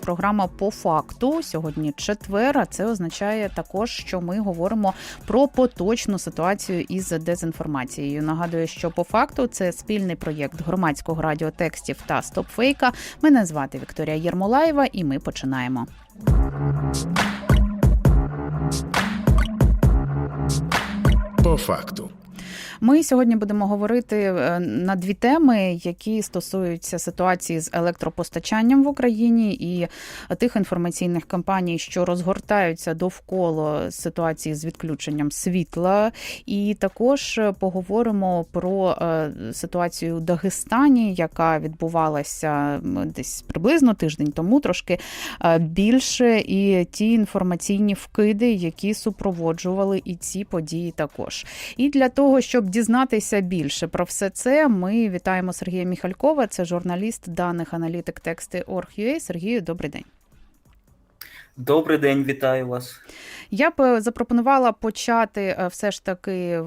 Програма по факту сьогодні четвер. а Це означає також, що ми говоримо про поточну ситуацію із дезінформацією. Нагадую, що по факту це спільний проєкт громадського радіотекстів та стопфейка. Мене звати Вікторія Єрмолаєва, і ми починаємо. По факту. Ми сьогодні будемо говорити е, на дві теми, які стосуються ситуації з електропостачанням в Україні і тих інформаційних кампаній, що розгортаються довкола ситуації з відключенням світла. І також поговоримо про е, ситуацію у Дагестані, яка відбувалася десь приблизно тиждень тому, трошки е, більше, і ті інформаційні вкиди, які супроводжували і ці події також. І для того, щоб дізнатися більше про все це, ми вітаємо Сергія Міхалькова, це журналіст даних аналітик тексти Орг.ua. Сергію, добрий день. Добрий день, вітаю вас. Я б е, запропонувала почати е, все ж таки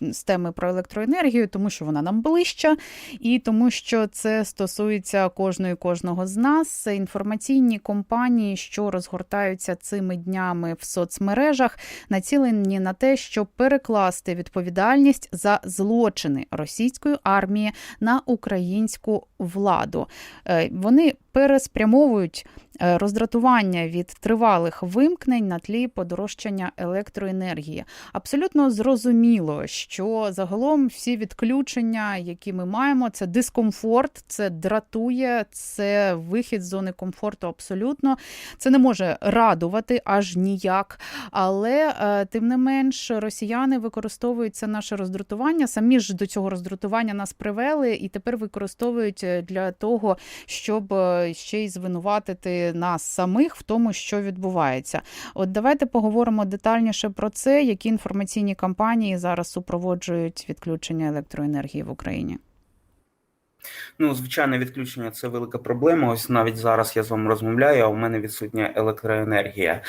з теми про електроенергію, тому що вона нам ближча, і тому, що це стосується кожної кожного з нас. Інформаційні компанії, що розгортаються цими днями в соцмережах, націлені на те, щоб перекласти відповідальність за злочини російської армії на українську владу. Е, вони переспрямовують роздратування від тривалих вимкнень на тлі подорожчання електроенергії. Абсолютно зрозуміло, що загалом всі відключення, які ми маємо, це дискомфорт, це дратує, це вихід з зони комфорту. Абсолютно це не може радувати аж ніяк. Але е, тим не менш, росіяни використовують це наше роздратування. Самі ж до цього роздратування нас привели, і тепер використовують е, для того, щоб е, ще й звинуватити нас самих в тому, що відбувається. От давайте поговоримо детальніше про це, які інформаційні кампанії зараз супроводжують відключення електроенергії в Україні. Ну, звичайне відключення це велика проблема. Ось навіть зараз я з вами розмовляю, а у мене відсутня електроенергія.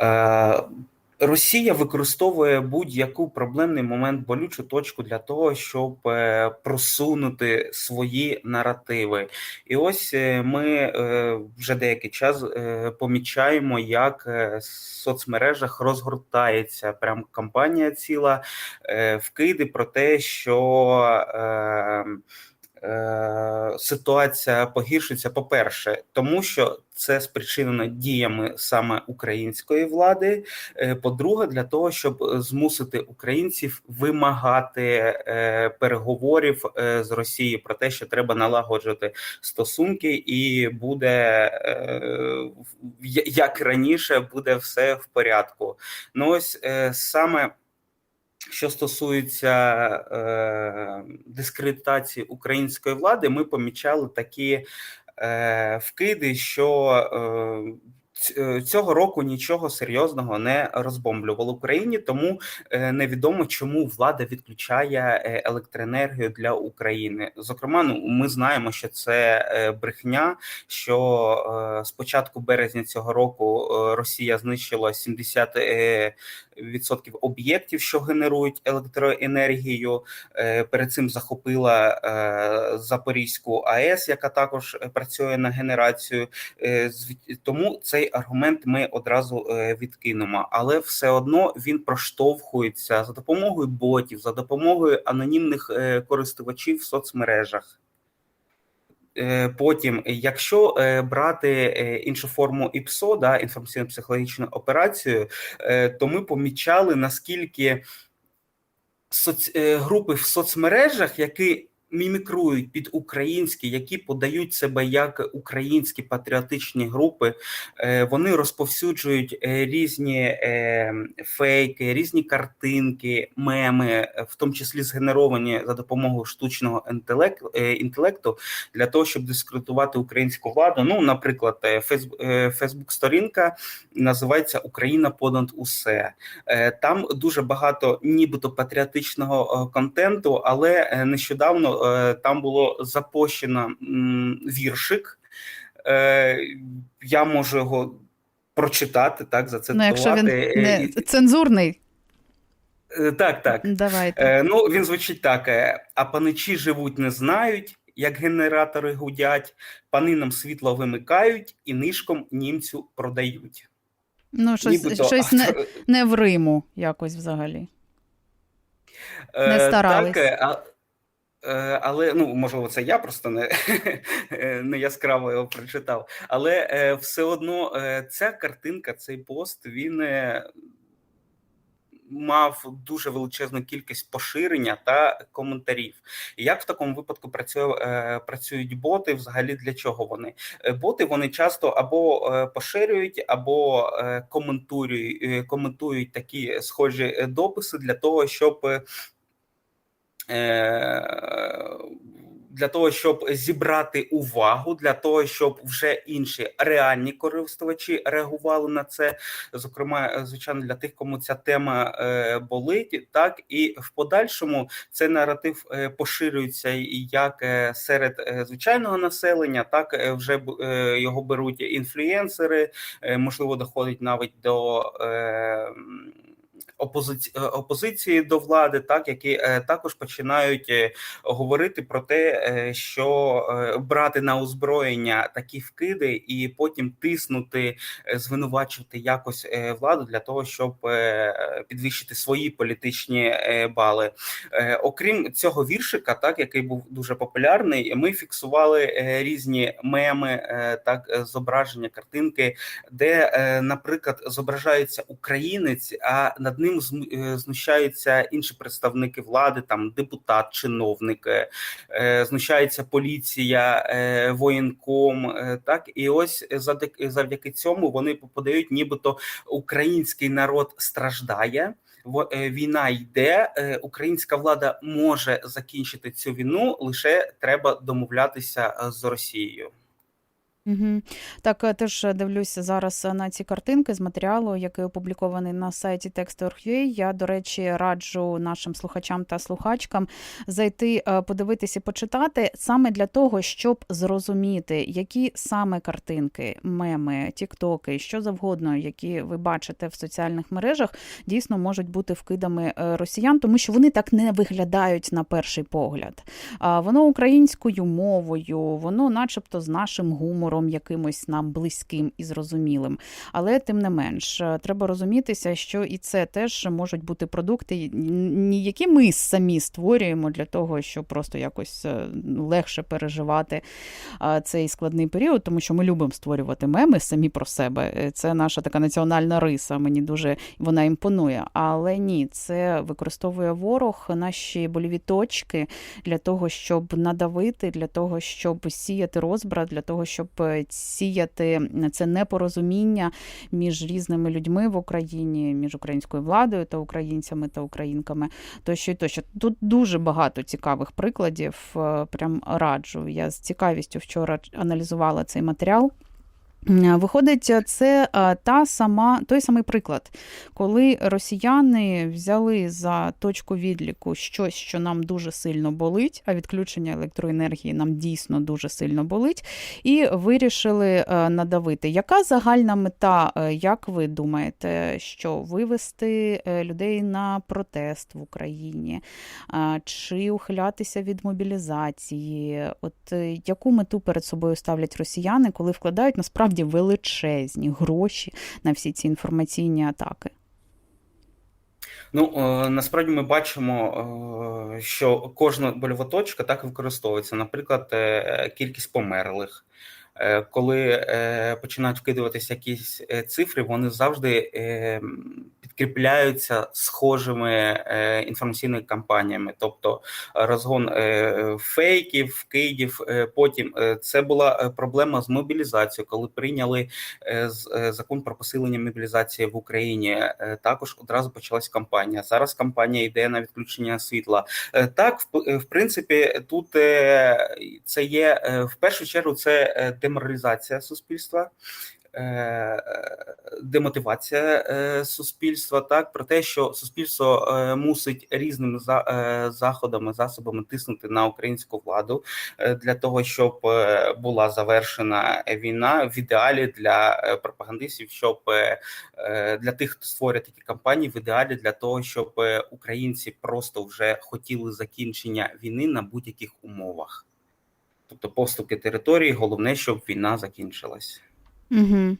Е, Росія використовує будь-яку проблемний момент болючу точку для того, щоб е, просунути свої наративи. І ось е, ми е, вже деякий час помічаємо, як в соцмережах розгортається прям кампанія ціла вкиди про те, що ситуація погіршиться, по-перше, тому що це спричинено діями саме української влади. Е, по-друге, для того, щоб змусити українців вимагати е, переговорів з Росією про те, що треба налагоджувати стосунки, і буде як раніше буде все в порядку. Ну ось саме. Що стосується е, дискредитації української влади, ми помічали такі е, вкиди, що е, цього року нічого серйозного не розбомблювало в Україні, тому е, невідомо, чому влада відключає е, електроенергію для України. Зокрема, ну ми знаємо, що це брехня. Що з початку березня цього року Росія знищила 70% відсотків об'єктів, що генерують електроенергію. Перед цим захопила Запорізьку АЕС, яка також працює на генерацію. Тому цей аргумент ми одразу е, відкинемо, але все одно він проштовхується за допомогою ботів, за допомогою анонімних е, користувачів в соцмережах. Е, потім, якщо брати іншу форму ІПСО, да, інформаційно-психологічну операцію, то ми помічали наскільки соц... групи в соцмережах, які мімікрують під українські, які подають себе як українські патріотичні групи, е, вони розповсюджують е, різні е, фейки, різні картинки, меми, в тому числі згенеровані за допомогою штучного інтелекту для того, щоб дискредитувати українську владу. Ну, наприклад, Фейсбук-сторінка називається Україна понад усе. Там дуже багато, нібито патріотичного контенту, але нещодавно. Е, там було запущено віршик. Е, Я можу його прочитати, так, Ну, зацитувати. якщо він Е, не цензурний, Так, так. давайте. Ну, він звучить так: а паничі живуть, не знають, як генератори гудять, пани нам світло вимикають і нишком німцю продають. Ну, щось, Нібито щось не, не в Риму якось взагалі. Не старались. Так, а, але ну можливо, це я просто не, е, не яскраво його прочитав. Але е, все одно е, ця картинка, цей пост, він е, мав дуже величезну кількість поширення та коментарів. Як в такому випадку працює, е, працюють боти? Взагалі для чого вони? Е, Боти вони часто або е, поширюють, або е, коментують, е, коментують такі схожі е, дописи для того, щоб е, е, для того, щоб зібрати увагу, для того, щоб вже інші реальні користувачі реагували на це. Зокрема, е, звичайно, для тих, кому ця тема е, болить, так і в подальшому цей наратив е, поширюється як е, серед е, звичайного населення, так е, вже е, його беруть інфлюєнсери, е, можливо, доходить навіть до. Е, м, опозиці- е, опозиції до влади, так які е, також починають е, говорити про те, що брати на озброєння такі вкиди, і потім тиснути, звинувачувати якось владу для того, щоб підвищити свої політичні бали. Окрім цього віршика, так який був дуже популярний, ми фіксували різні меми, так зображення, картинки, де, наприклад, зображається українець, а над ним е, знущаються інші представники влади, там депутат, чиновник, е, е, знущається поліція, воєнком. Так і ось завдяки, цьому вони подають, нібито український народ страждає. Війна йде, українська влада може закінчити цю війну, лише треба домовлятися з Росією. Угу. Так, е, теж дивлюся зараз на ці картинки з матеріалу, який опублікований на сайті Text.org.ua. Я, до речі, раджу нашим слухачам та слухачкам зайти, е, подивитися почитати саме для того, щоб зрозуміти, які саме картинки, меми, тіктоки, що завгодно, які ви бачите в соціальних мережах, дійсно можуть бути вкидами е, росіян, тому що вони так не виглядають на перший погляд. Воно українською мовою, воно, начебто, з нашим гумором, якимось нам близьким і зрозумілим. Але тим не менш, е, треба розумітися, що і це теж можуть бути продукти, ні які ми самі створюємо для того, щоб просто якось е, легше переживати цей складний період, тому що ми любимо створювати меми самі про себе. Е, Це наша така національна риса. Мені дуже вона імпонує. Але ні, це використовує ворог наші боліві точки для того, щоб надавити, для того, щоб сіяти розбрат, для того, щоб е, сіяти це непорозуміння між різними людьми в Україні, між українською владою та українцями та українками. Тощо і тощо. Тут дуже багато цікавих прикладів. е, Прям раджу. Я з цікавістю вчора аналізувала цей матеріал. Виходить, це та сама той самий приклад, коли росіяни взяли за точку відліку щось, що нам дуже сильно болить, а відключення електроенергії нам дійсно дуже сильно болить, і вирішили е, надавити. Яка загальна мета, е, як ви думаєте, що вивести е, людей на протест в Україні, чи ухилятися від мобілізації? От яку мету перед собою ставлять росіяни, коли вкладають насправді величезні гроші на всі ці інформаційні атаки? Ну е, насправді ми бачимо, е, що кожна больова точка так використовується. Наприклад, е, кількість померлих. Коли починають вкидуватися якісь цифри, вони завжди підкріпляються схожими е, інформаційними кампаніями, тобто розгон е, фейків, вкидів. Е, Потім е, це була е, проблема з мобілізацією, коли прийняли е, з- е, закон про посилення мобілізації в Україні. Е, Також одразу почалась кампанія. Зараз кампанія йде на відключення світла. Е, Так, в, принципі, тут е, це є е, в першу чергу це е, деморалізація суспільства. Е, демотивація е, суспільства, так про те, що суспільство е, мусить різними за, заходами, засобами тиснути на українську владу для того, щоб була завершена війна в ідеалі для пропагандистів, щоб для тих, хто створює такі кампанії, в ідеалі для того, щоб українці просто вже хотіли закінчення війни на будь-яких умовах. Тобто поступки території, головне, щоб війна закінчилась. Угу.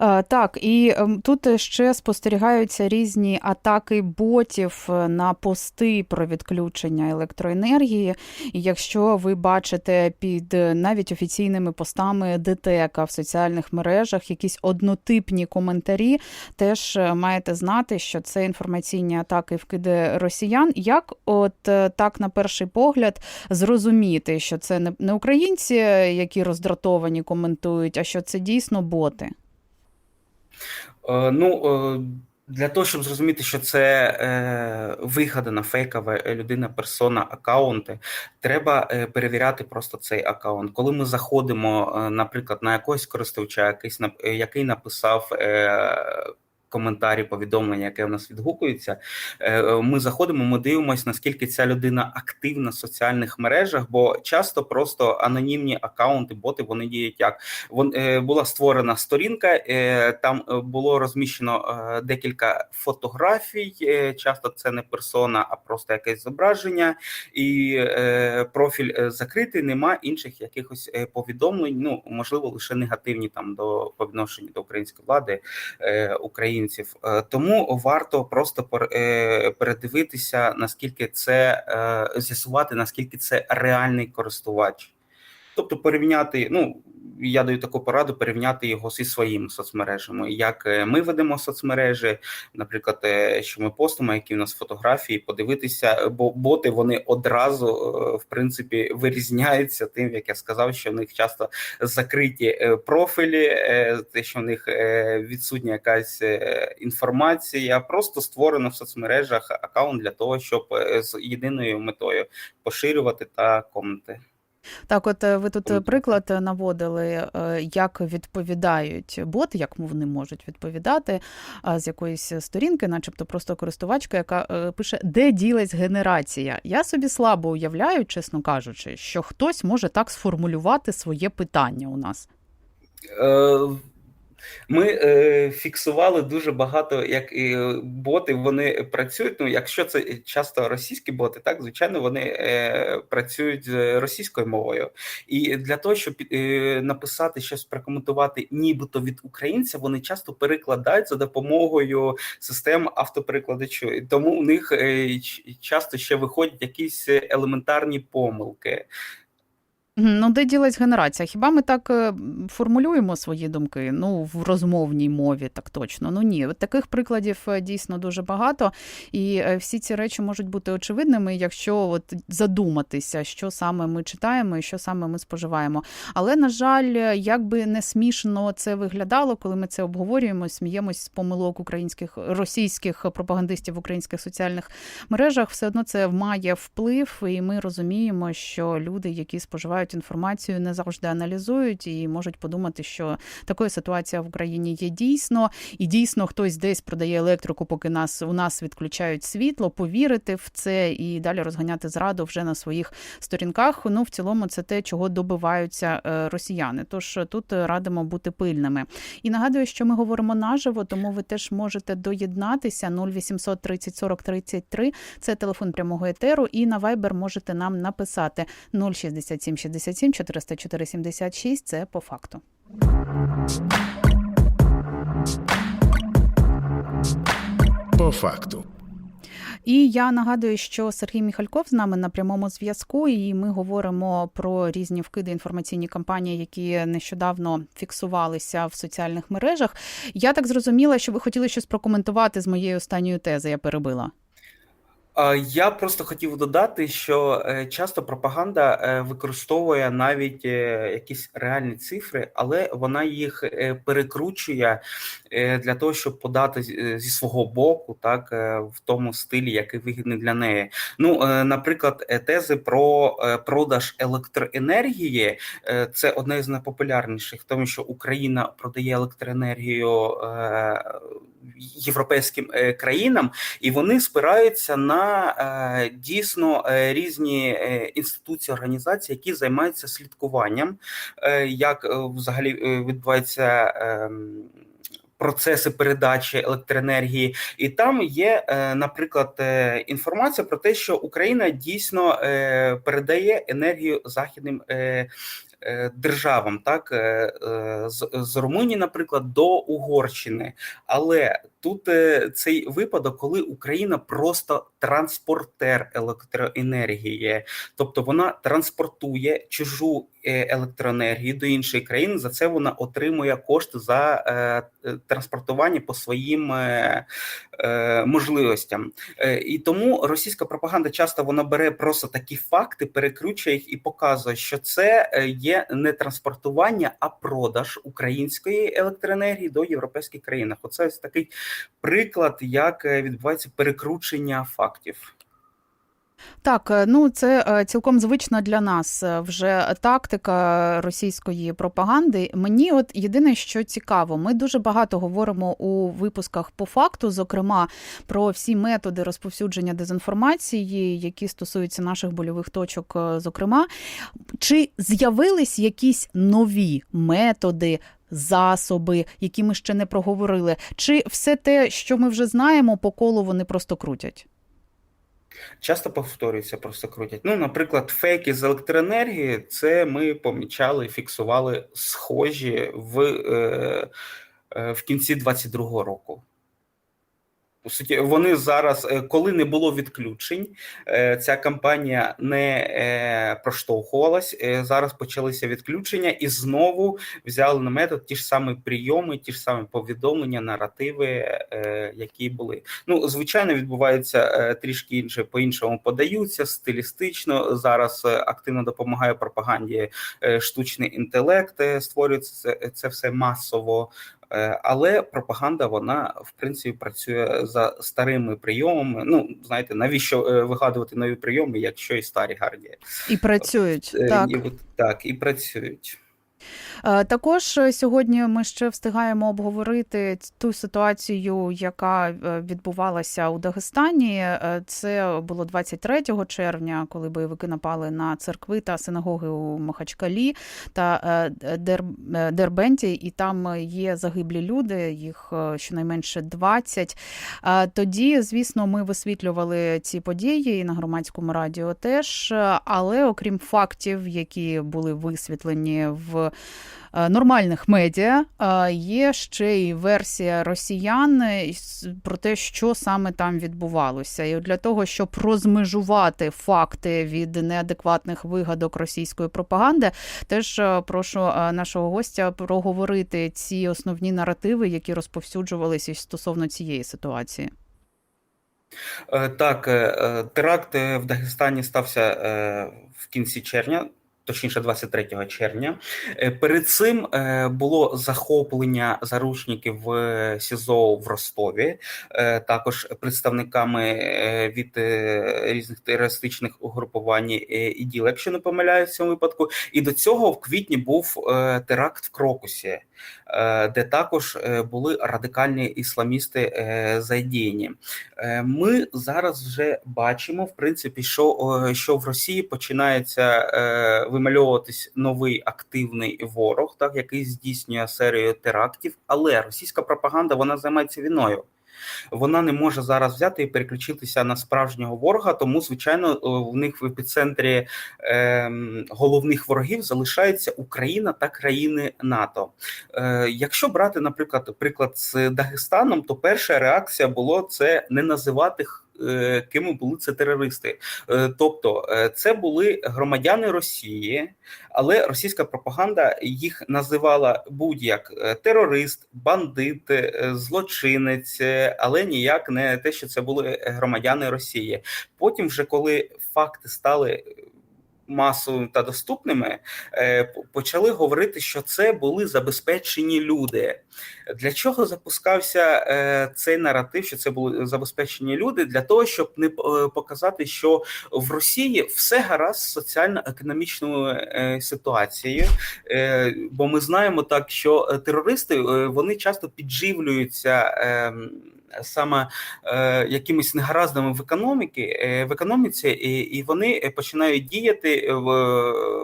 Е, Так, і ем, тут ще спостерігаються різні атаки ботів е, на пости про відключення електроенергії. І якщо ви бачите під е, навіть офіційними постами ДТЕКа в соціальних мережах якісь однотипні коментарі, теж е, маєте знати, що це інформаційні атаки вкиди росіян. Як от е, так на перший погляд зрозуміти, що це не українці, які роздратовані коментують, а що це дійсно боти? Е, Ну, е, для того, щоб зрозуміти, що це е, вигадана фейкова людина, персона, акаунти, треба е, перевіряти просто цей аккаунт. Коли ми заходимо, е, наприклад, на якогось користувача, якийсь е, який написав. Е, Коментарі, повідомлення, яке в нас відгукується. Е, Ми заходимо, ми дивимося, наскільки ця людина активна в соціальних мережах, бо часто просто анонімні акаунти, боти вони діють як Вон е, була створена сторінка, е, там е, було розміщено е, декілька фотографій. е, Часто це не персона, а просто якесь зображення, і е, профіль е, закритий. Нема інших якихось е, повідомлень. Ну можливо, лише негативні там до по відношенню до української влади е, українців. Е, Тому варто просто е, передивитися, наскільки це е, з'ясувати, наскільки це реальний користувач. Тобто порівняти, ну я даю таку пораду порівняти його зі своїми соцмережами. Як е, ми ведемо соцмережі, наприклад, е, що ми постимо, які в нас фотографії, подивитися, бо боти вони одразу е, в принципі вирізняються тим, як я сказав, що в них часто закриті е, профілі, е, те, що в них е, відсутня якась е, інформація, просто створено в соцмережах аккаунт для того, щоб е, з єдиною метою поширювати та комнати. Так, от е, ви тут е, приклад е, наводили, як відповідають боти, як вони можуть відповідати з якоїсь сторінки, начебто просто користувачка, яка пише, де ділась генерація. Я собі слабо уявляю, чесно кажучи, що хтось може так сформулювати своє питання у нас. Е, Ми е, фіксували дуже багато, як і боти вони працюють. Ну, якщо це часто російські боти, так звичайно, вони е, працюють з російською мовою. І для того, щоб е, написати щось, прокоментувати, нібито від українця, вони часто перекладають за допомогою систем автоперекладачу. І тому у них е, часто ще виходять якісь елементарні помилки. Ну, де ділась генерація? Хіба ми так е, формулюємо свої думки? Ну, в розмовній мові, так точно. Ну ні, таких прикладів е, дійсно дуже багато, і е, всі ці речі можуть бути очевидними, якщо от задуматися, що саме ми читаємо і що саме ми споживаємо. Але на жаль, як би не смішно це виглядало, коли ми це обговорюємо, сміємось з помилок українських російських пропагандистів в українських соціальних мережах, все одно це має вплив, і ми розуміємо, що люди, які споживають інформацію, не завжди аналізують і можуть подумати, що така ситуація в Україні є дійсно, і дійсно хтось десь продає електрику, поки нас у нас відключають світло, повірити в це і далі розганяти зраду вже на своїх сторінках. Ну в цілому, це те, чого добиваються е, росіяни. Тож тут радимо бути пильними. І нагадую, що ми говоримо наживо, тому ви теж можете доєднатися 0800 30 40 33. Це телефон прямого етеру. І на Viber можете нам написати 067 67 404 76. Це по факту. По факту. І я нагадую, що Сергій Міхальков з нами на прямому зв'язку, і ми говоримо про різні вкиди інформаційні кампанії, які нещодавно фіксувалися в соціальних мережах. Я так зрозуміла, що ви хотіли щось прокоментувати з моєї останньої тези. Я перебила. Я просто хотів додати, що е, часто пропаганда е, використовує навіть е, якісь реальні цифри, але вона їх перекручує для того, щоб подати зі свого боку, так в тому стилі, який вигідний для неї. Ну, наприклад, тези про продаж електроенергії це одне з найпопулярніших, тому що Україна продає електроенергію європейським країнам, і вони спираються на е, дійсно е, різні е, інституції організації, які займаються слідкуванням, як взагалі відбувається. ем, Процеси передачі електроенергії, і там є, наприклад, інформація про те, що Україна дійсно передає енергію західним державам, так е, е, з, з Румунії, наприклад, до Угорщини. Але тут е, цей випадок, коли Україна просто транспортер електроенергії, тобто вона транспортує чужу е, електроенергію до іншої країни. За це вона отримує кошти за е, е, транспортування по своїм е, е, можливостям. Е, І тому російська пропаганда часто вона бере просто такі факти, перекручує їх і показує, що це е, є не транспортування, а продаж української електроенергії до європейських країн. Оце такий приклад, як е, відбувається перекручення фактів. Так, е, ну це е, цілком звична для нас е, вже тактика російської пропаганди. Мені, от єдине, що цікаво, ми дуже багато говоримо у випусках по факту, зокрема про всі методи розповсюдження дезінформації, які стосуються наших больових точок. Зокрема, чи з'явились якісь нові методи? Засоби, які ми ще не проговорили, чи все те, що ми вже знаємо, по колу вони просто крутять? Часто повторюється, просто крутять. Ну, наприклад, фейки з електроенергії, це ми помічали, фіксували схожі в, е, е, в кінці 22-го року. По суті, вони зараз, е, коли не було відключень, е, ця кампанія не е, проштовхувалась. Зараз почалися відключення і знову взяли на метод ті ж самі прийоми, ті ж самі повідомлення, наративи, які були. Ну, звичайно, відбувається трішки інше, по-іншому подаються стилістично. Зараз активно допомагає пропаганді штучний інтелект, створюється це все масово. Е, Але пропаганда, вона в принципі працює за старими прийомами. Ну, знаєте, навіщо е, вигадувати нові прийоми, якщо і старі гарні? І працюють Е, так. І, так, і працюють. Е, Також е, сьогодні ми ще встигаємо обговорити ту ситуацію, яка е, відбувалася у Дагестані. Це було 23 червня, коли бойовики напали на церкви та синагоги у Махачкалі та Дербенті, і там є загиблі люди, їх щонайменше 20. Е, Тоді, звісно, ми висвітлювали ці події і на громадському радіо теж. Але окрім фактів, які були висвітлені в нормальних медіа, е, є ще й версія росіян е, про те, що саме там відбувалося. І для того, щоб розмежувати факти від неадекватних вигадок російської пропаганди, теж е, прошу е, нашого гостя проговорити ці основні наративи, які розповсюджувалися стосовно цієї ситуації. Е, Так, е, е, теракт е, в Дагестані стався е, в кінці червня. Точніше, 23 червня. Е, Перед цим е, було захоплення заручників в СІЗО в Ростові, е, також представниками е, від е, різних терористичних угрупувань е, і діл, якщо не помиляюсь в цьому випадку. І до цього в квітні був е, теракт в Крокусі, е, де також е, були радикальні ісламісти е, задіяні. Е, Ми зараз вже бачимо, в принципі, що, що в Росії починається е, вимальовуватись новий активний ворог, так який здійснює серію терактів. Але російська пропаганда вона займається війною. Вона не може зараз взяти і переключитися на справжнього ворога, тому звичайно о, в них в епіцентрі е, головних ворогів залишається Україна та країни НАТО. Е, якщо брати, наприклад, приклад з Дагестаном, то перша реакція було це не називати е, були це терористи. Е, Тобто, е, це були громадяни Росії, але російська пропаганда їх називала будь-як терорист, бандит, злочинець, але ніяк не те, що це були громадяни Росії. Потім, вже коли факти стали масовими та доступними, е, почали говорити, що це були забезпечені люди. Для чого запускався е, цей наратив, що це були забезпечені люди? Для того, щоб не е, показати, що в Росії все гаразд з соціально-економічною ситуацією. Бо ми знаємо так, що терористи вони часто підживлюються. Ем, Саме е, якимись негараздами в економіки е, в економіці, і, і вони починають діяти в,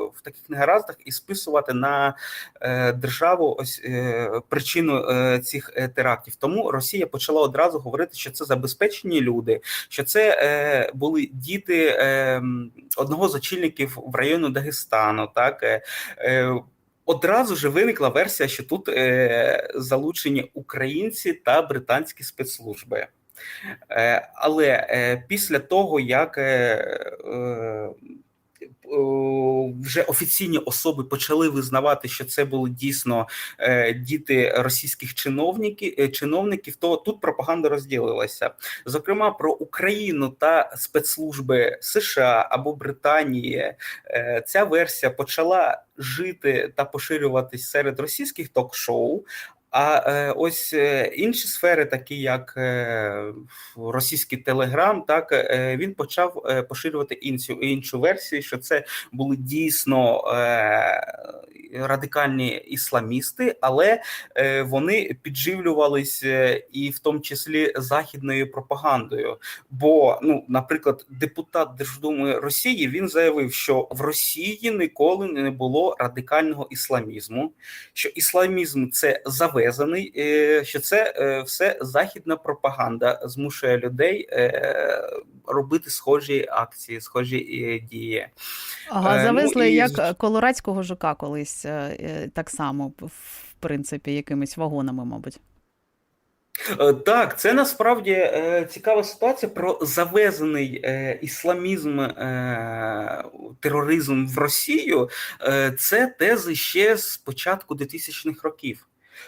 в таких негараздах і списувати на е, державу ось е, причину е, цих е, терактів. Тому Росія почала одразу говорити, що це забезпечені люди, що це е, були діти е, одного з очільників в району Дагестану. Так е, е, Одразу ж виникла версія, що тут е, залучені українці та британські спецслужби. Е, але е, після того, як е, е, вже офіційні особи почали визнавати, що це були дійсно е, діти російських чиновників, е, чиновників, то тут пропаганда розділилася. Зокрема, про Україну та спецслужби США або Британії е, ця версія почала жити та поширюватись серед російських ток-шоу. А е, ось е, інші сфери, такі як е, російський телеграм, так він почав поширювати іншу іншу версію, що це були дійсно радикальні ісламісти, але вони підживлювались е, і в тому числі західною пропагандою. Бо, ну, наприклад, депутат Держдуми Росії він заявив, що в Росії ніколи не було радикального ісламізму, що ісламізм це завезений, е, що це е, все західна пропаганда змушує людей е, робити схожі акції, схожі дії. Ага, ну, завезли і як колорадського жука колись, так само, в принципі, якимись вагонами, мабуть. Так, це насправді е, цікава ситуація про завезений е, ісламізм, е, тероризм в Росію. Це тези ще з початку 2000-х років.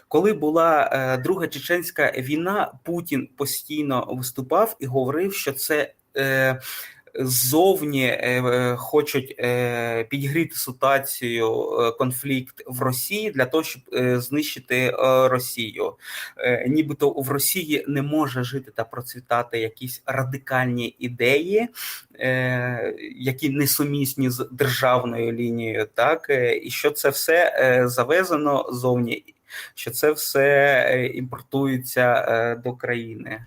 Коли була е, Друга Чеченська війна, Путін постійно виступав і говорив, що це. Е, Ззовні е, е, хочуть е, підігріти ситуацію, е, конфлікт в Росії для того, щоб е, знищити е, Росію е, нібито в Росії не може жити та процвітати якісь радикальні ідеї, е, які несумісні з державною лінією, так е, і що це все е, завезено зовні, що це все е, імпортується е, до країни.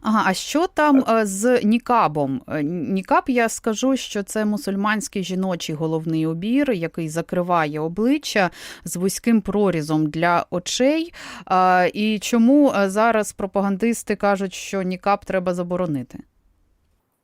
Ага, а що там е, з нікабом? Нікаб, я скажу, що це мусульманський жіночий головний убір, який закриває обличчя з вузьким прорізом для очей. І чому зараз пропагандисти кажуть, що нікаб треба заборонити?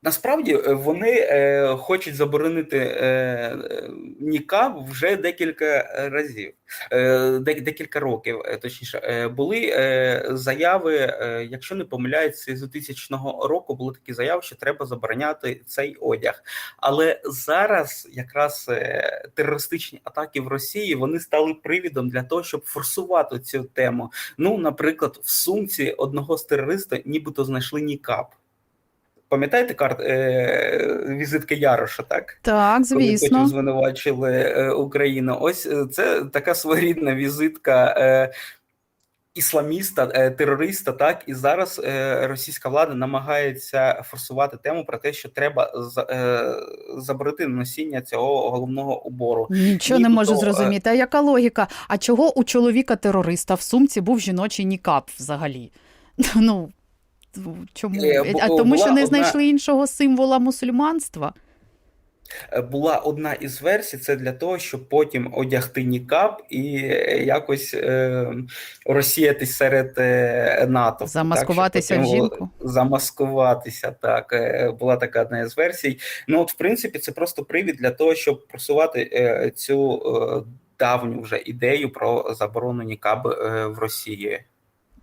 Насправді е, вони е, хочуть заборонити е, е, нікаб вже декілька разів, е, декілька років. е, Точніше, е, були е, заяви, е, якщо не помиляються, з 2000 року були такі заяви, що треба забороняти цей одяг. Але зараз якраз е, терористичні атаки в Росії вони стали привідом для того, щоб форсувати цю тему. Ну, наприклад, в сумці одного з терористів нібито знайшли нікаб. Пам'ятаєте карт е, візитки Яроша, так? Так, Коли потім звинувачили е, Україну. Ось е, це така своєрідна візитка е, ісламіста, е, терориста. Так і зараз е, російська влада намагається форсувати тему про те, що треба за- е, заборонити носіння цього головного убору. Нічого не можу е, зрозуміти. А яка логіка? А чого у чоловіка-терориста в сумці був жіночий нікаб взагалі? Ну чому? Е, бу- А тому, що не одна- знайшли іншого символа мусульманства? Е, Була одна із версій, це для того, щоб потім одягти нікап і е, якось е, розсіятись серед е, НАТО. Замаскуватися так, в жінку? Замаскуватися, так. Е, Була така одна із версій. Ну, от, в принципі, це просто привід для того, щоб просувати е, цю е, давню вже ідею про заборону нікаб е, в Росії.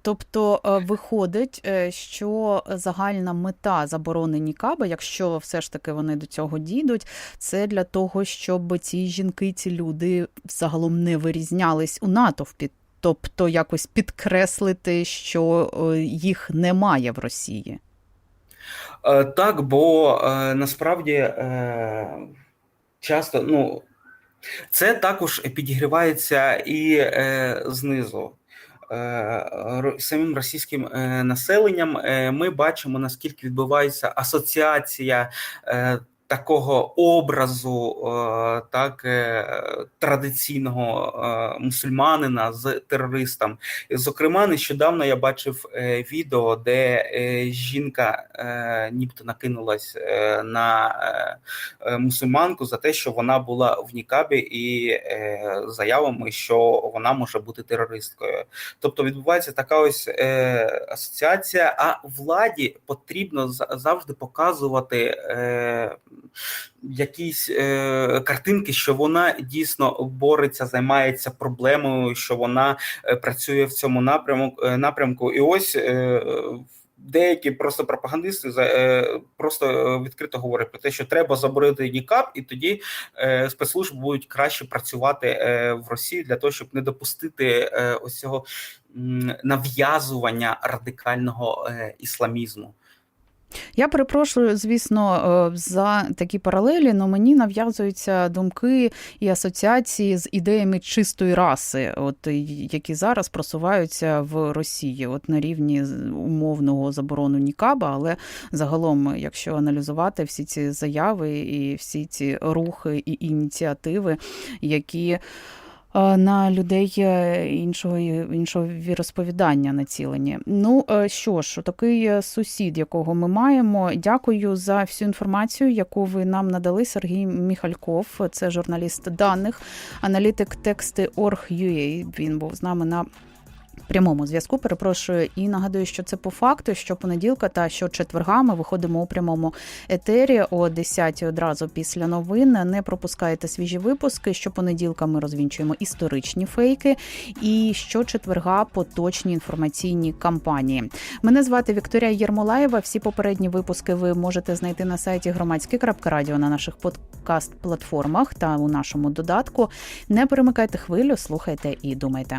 Тобто е, виходить, е, що загальна мета заборони нікаба, якщо все ж таки вони до цього дійдуть, це для того, щоб ці жінки, ці люди загалом не вирізнялись у натовпі. Тобто якось підкреслити, що е, їх немає в Росії. Так, бо насправді часто ну, це також підігрівається і знизу. Е, Самим російським е, населенням е, ми бачимо, наскільки відбувається асоціація такого образу е, так, е, традиційного е, мусульманина з терористом. Зокрема, нещодавно я бачив відео, де жінка нібито накинулась на мусульманку за те, що вона була в Нікабі, і заявами, що вона може бути терористкою. Тобто відбувається така ось асоціація. А владі потрібно за- завжди показувати. Якісь е, картинки, що вона дійсно бореться, займається проблемою, що вона е, працює в цьому напрямку е, напрямку. І ось е, деякі просто пропагандисти е, просто відкрито говорять про те, що треба заборонити нікап, і тоді спецслужби будуть краще працювати в Росії для того, щоб не допустити ось цього нав'язування радикального ісламізму. Я перепрошую, звісно, е, за такі паралелі, але мені нав'язуються думки і асоціації з ідеями чистої раси, от які зараз просуваються в Росії, от на рівні умовного заборону Нікаба, але загалом, якщо аналізувати всі ці заяви і всі ці рухи і ініціативи, які на людей е, іншого іншого віросповідання націлені. Ну е, що ж, такий е, сусід, якого ми маємо. Дякую за всю інформацію, яку ви нам надали. Сергій Міхальков, це журналіст даних, аналітик тексти Org.ua. Він був з нами на. Прямому зв'язку перепрошую і нагадую, що це по факту, що понеділка та що четверга ми виходимо у прямому етері о 10 одразу після новин. Не пропускайте свіжі випуски. Щопонеділка ми розвінчуємо історичні фейки, і щочетверга поточні інформаційні кампанії. Мене звати Вікторія Єрмолаєва. Всі попередні випуски ви можете знайти на сайті громадське.радіо на наших подкаст-платформах та у нашому додатку. Не перемикайте хвилю, слухайте і думайте.